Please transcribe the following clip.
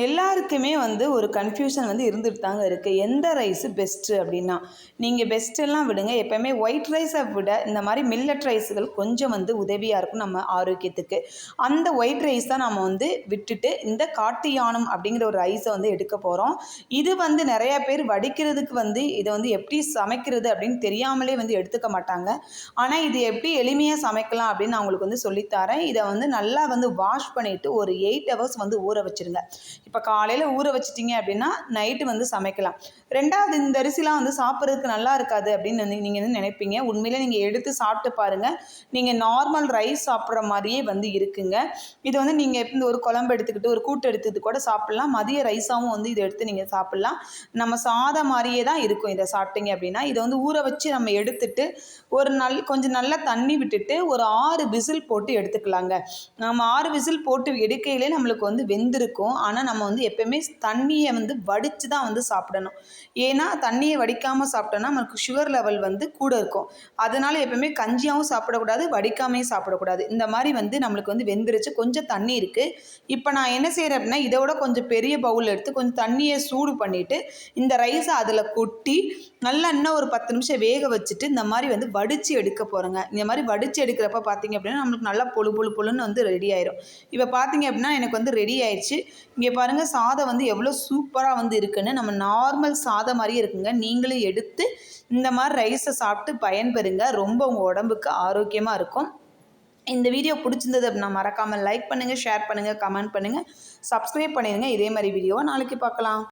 எல்லாருக்குமே வந்து ஒரு கன்ஃபியூஷன் வந்து இருந்துட்டு தாங்க இருக்குது எந்த ரைஸு பெஸ்ட்டு அப்படின்னா நீங்கள் பெஸ்ட்டெல்லாம் விடுங்க. எப்போயுமே ஒயிட் ரைஸை விட இந்த மாதிரி மில்லட் ரைஸுகள் கொஞ்சம் வந்து உதவியாக இருக்கும் நம்ம ஆரோக்கியத்துக்கு. அந்த ஒயிட் ரைஸ் தான் நம்ம வந்து விட்டுட்டு இந்த காட்டு யானம் அப்படிங்கிற ஒரு ரைஸை வந்து எடுக்க போகிறோம் இது வந்து நிறையா பேர் வடிக்கிறதுக்கு வந்து இதை வந்து எப்படி சமைக்கிறது அப்படின்னு தெரியாமலே வந்து எடுத்துக்க மாட்டாங்க. ஆனால் இது எப்படி எளிமையாக சமைக்கலாம் அப்படின்னு நான் உங்களுக்கு வந்து சொல்லித்தரேன் இதை வந்து நல்லா வந்து வாஷ் பண்ணிவிட்டு ஒரு எயிட் ஹவர்ஸ் வந்து ஊற வச்சுருங்க. இப்போ காலையில் ஊற வச்சிட்டிங்க அப்படின்னா நைட்டு வந்து சமைக்கலாம். ரெண்டாவது இந்த அரிசிலாம் வந்து சாப்பிட்றதுக்கு நல்லா இருக்காது அப்படின்னு வந்து நீங்கள் வந்து நினைப்பீங்க. உண்மையிலே நீங்கள் எடுத்து சாப்பிட்டு பாருங்கள் நீங்கள் நார்மல் ரைஸ் சாப்பிட்ற மாதிரியே வந்து இருக்குங்க. இது வந்து நீங்கள் இந்த ஒரு குழம்பு எடுத்துக்கிட்டு ஒரு கூட்டு எடுத்துக்கிட்டு கூட சாப்பிட்லாம். மதிய ரைஸாகவும் வந்து இதை எடுத்து நீங்கள் சாப்பிட்லாம். நம்ம சாதம் மாதிரியே தான் இருக்கும் இதை சாப்பிட்டீங்க அப்படின்னா. இதை வந்து ஊற வச்சு நம்ம எடுத்துட்டு ஒரு நல் கொஞ்சம் நல்லா தண்ணி விட்டுட்டு ஒரு ஆறு விசில் போட்டு எடுத்துக்கலாங்க. நம்ம ஆறு விசில் போட்டு எடுக்கையிலே நம்மளுக்கு வந்து வெந்திருக்கும். ஆனால் நம்ம வந்து எப்போயுமே தண்ணியை வந்து வடித்து தான் வந்து சாப்பிடணும். ஏன்னா தண்ணியை வடிக்காமல் சாப்பிட்டோன்னா நமக்கு சுகர் லெவல் வந்து கூட இருக்கும். அதனால் எப்போயுமே கஞ்சியாகவும் சாப்பிடக்கூடாது வடிக்காமையும் சாப்பிடக்கூடாது. இந்த மாதிரி வந்து நம்மளுக்கு வந்து வெந்துருச்சு கொஞ்சம் தண்ணி இருக்குது இப்போ நான் என்ன செய்கிறேன் அப்படின்னா இதை விட கொஞ்சம் பெரிய பவுல் எடுத்து கொஞ்சம் தண்ணியை சூடு பண்ணிவிட்டு இந்த ரைஸை அதில் கொட்டி நல்லா இன்னும் ஒரு பத்து நிமிஷம் வேக வச்சுட்டு இந்த மாதிரி வந்து வடித்து எடுக்க போகிறேங்க இந்த மாதிரி வடித்து எடுக்கிறப்ப பார்த்தீங்க அப்படின்னா நம்மளுக்கு நல்லா பொழு பொழு பொழுன்னு வந்து ரெடி ஆயிரும். இப்போ பார்த்தீங்க அப்படின்னா எனக்கு வந்து ரெடி ஆயிடுச்சு. இங்கே பாருங்கள் சாதம் வந்து எவ்வளோ சூப்பராக வந்து இருக்குன்னு. நம்ம நார்மல் சாதம் மாதிரியே இருக்குங்க. நீங்களும் எடுத்து இந்த மாதிரி ரைஸை சாப்பிட்டு பயன்பெறுங்க. ரொம்ப உங்கள் உடம்புக்கு ஆரோக்கியமாக இருக்கும். இந்த வீடியோ பிடிச்சிருந்தது அப்படின்னா மறக்காமல் லைக் பண்ணுங்கள் ஷேர் பண்ணுங்கள் கமெண்ட் பண்ணுங்கள் சப்ஸ்கிரைப் பண்ணிடுங்க. இதே மாதிரி வீடியோவை நாளைக்கு பார்க்கலாம்.